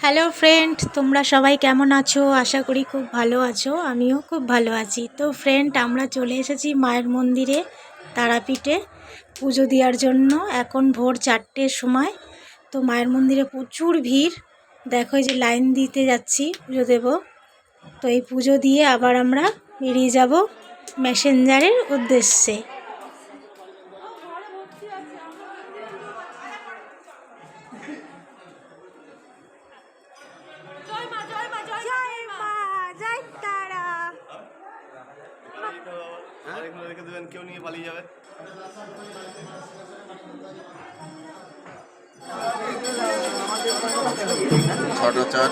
Hello friend তোমরা সবাই কেমন আছো? আশা করি খুব ভালো আছো। আমিও খুব ভালো আছি। তো ফ্রেন্ড আমরা চলে এসেছি মায়ের মন্দিরে, তারাপীঠে পুজো দেওয়ার জন্য। এখন ভোর চারটের সময়। তো, মায়ের মন্দিরে প্রচুর ভিড়। দেখো যে লাইন দিতে যাচ্ছি পুজো দেব। তো, এই পুজো দিয়ে আবার আমরা বেরিয়ে যাব মেসেঞ্জারের উদ্দেশ্যে। আর রেখে দেবেন কেউ নিয়ে পালিয়ে যাবে। ছটা চার।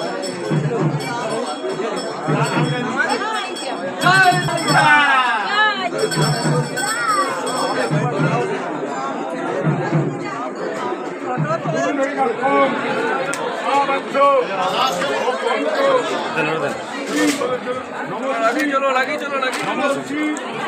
নমসূচি নমো খুললেন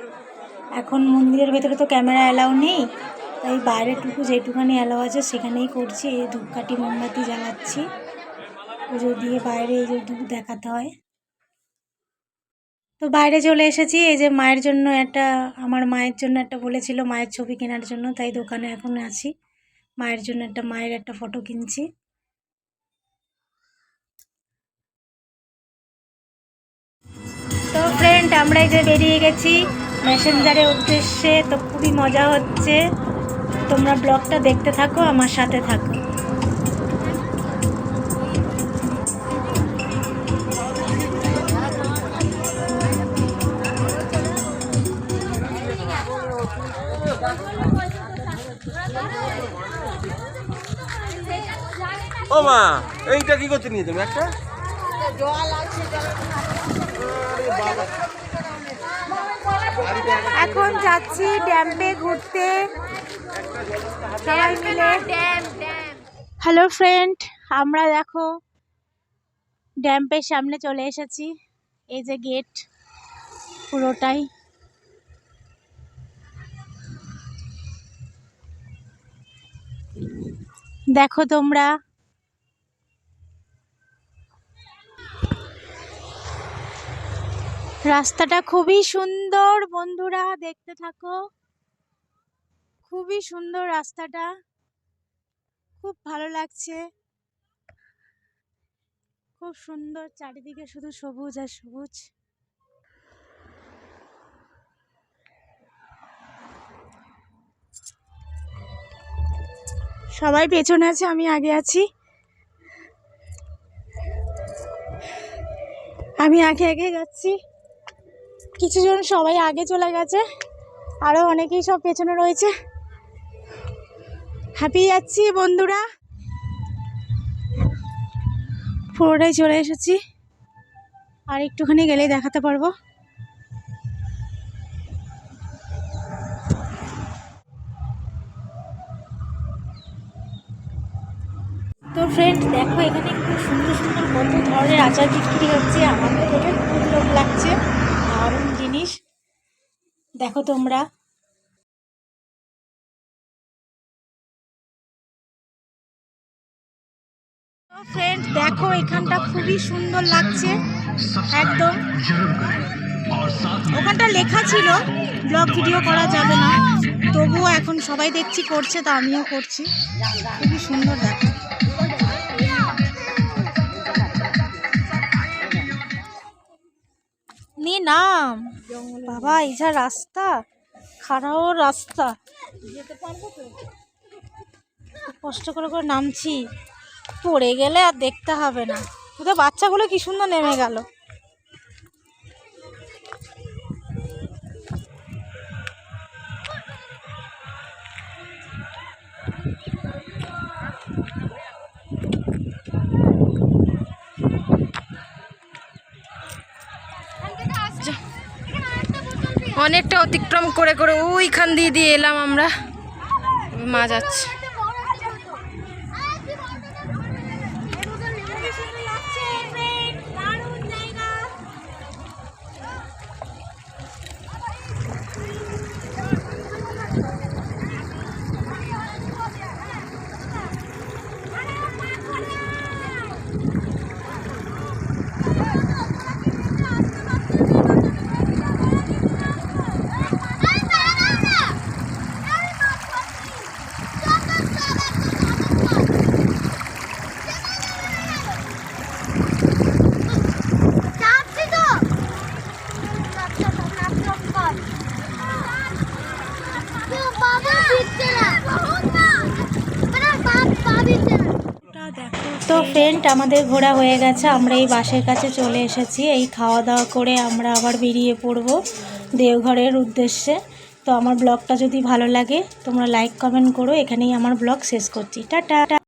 এখন মন্দিরের ভেতরে তো ক্যামেরা অ্যালাউ নেই, তাই বাইরেটুকু যেটুখানি অ্যালাউ আছে সেখানেই করছি, এই ধূপকাঠি মোমবাতি জ্বালাচ্ছি। পুজো দিয়ে বাইরে এই যে ধূপ দেখাতে হয়। তো বাইরে চলে এসেছি, এই যে মায়ের জন্য একটা, আমার মায়ের জন্য একটা বলেছিল, মায়ের ছবি কেনার জন্য, তাই দোকানে এখন আছি। মায়ের জন্য একটা, মায়ের একটা ফটো কিনছি। তো ফ্রেন্ড আমরা এই যে বেরিয়ে গেছি। মেসেঞ্জারের উদ্দেশ্যে তো খুবই মজা হচ্ছে। তোমরা ব্লগটা দেখতে থাকো আমার সাথে থাকো। ও মা এইটা কি করতে নিয়ে তুমি একটা? এখন যাচ্ছি ড্যাম্পে ঘুরতে। সবাই মিলে। হ্যালো ফ্রেন্ড, আমরা দেখো ড্যাম্পের সামনে চলে এসেছি। এই যে গেট পুরোটাই। দেখো তোমরা রাস্তাটা খুবই সুন্দর, বন্ধুরা, দেখতে থাকো। খুবই সুন্দর রাস্তাটা। খুব ভালো লাগছে। খুব সুন্দর চারিদিকে শুধু সবুজ আর সবুজ। সবাই পেছনে আছে, আমি আগে আছি। আমি আগে আগে যাচ্ছি। কিছুজন সবাই আগে চলে গেছে। আরও অনেকেই সব পেছনে রয়েছে। হ্যাপি যাচ্ছি বন্ধুরা। পুরোটাই চলে এসেছি। আর একটুখানি গেলেই দেখাতে পারব। তো ফ্রেন্ড দেখো এখানে খুব সুন্দর সুন্দর কত ধরনের আচার বিক্রি হচ্ছে। আমার তো খুব লোভ লাগছে। দেখো তোমরা। ফ্রেন্ড দেখো, এখানটা খুবই সুন্দর লাগছে, একদম। ওখানটা লেখা ছিল, ব্লগ ভিডিও করা যাবে না। তবুও এখন সবাই দেখছি, করছে, তা আমিও করছি। খুবই সুন্দর দেখো। বাবা, এই যা রাস্তা খারাপও রাস্তা। কষ্ট করে করে নামছি। পড়ে গেলে আর দেখতে হবে না। ওদের বাচ্চাগুলো কি সুন্দর নেমে গেল। অনেকটা অতিক্রম করে করে ওইখান দিয়ে দিয়ে এলাম আমরা। মাছ যাচ্ছে চাপছি তো বাবা দিচ্ছে না বাবা দিচ্ছে না তো ফ্রেন্ড আমাদের ঘোরা হয়ে গেছে। আমরা এই বাসের কাছে চলে এসেছি। এই খাওয়া দাওয়া করে আমরা আবার বেরিয়ে পড়ব দেওঘরের উদ্দেশ্যে। তো আমার ব্লগটা যদি ভালো লাগে, তোমরা লাইক কমেন্ট করো। এখানেই আমার ব্লগ শেষ করছি। টাটা!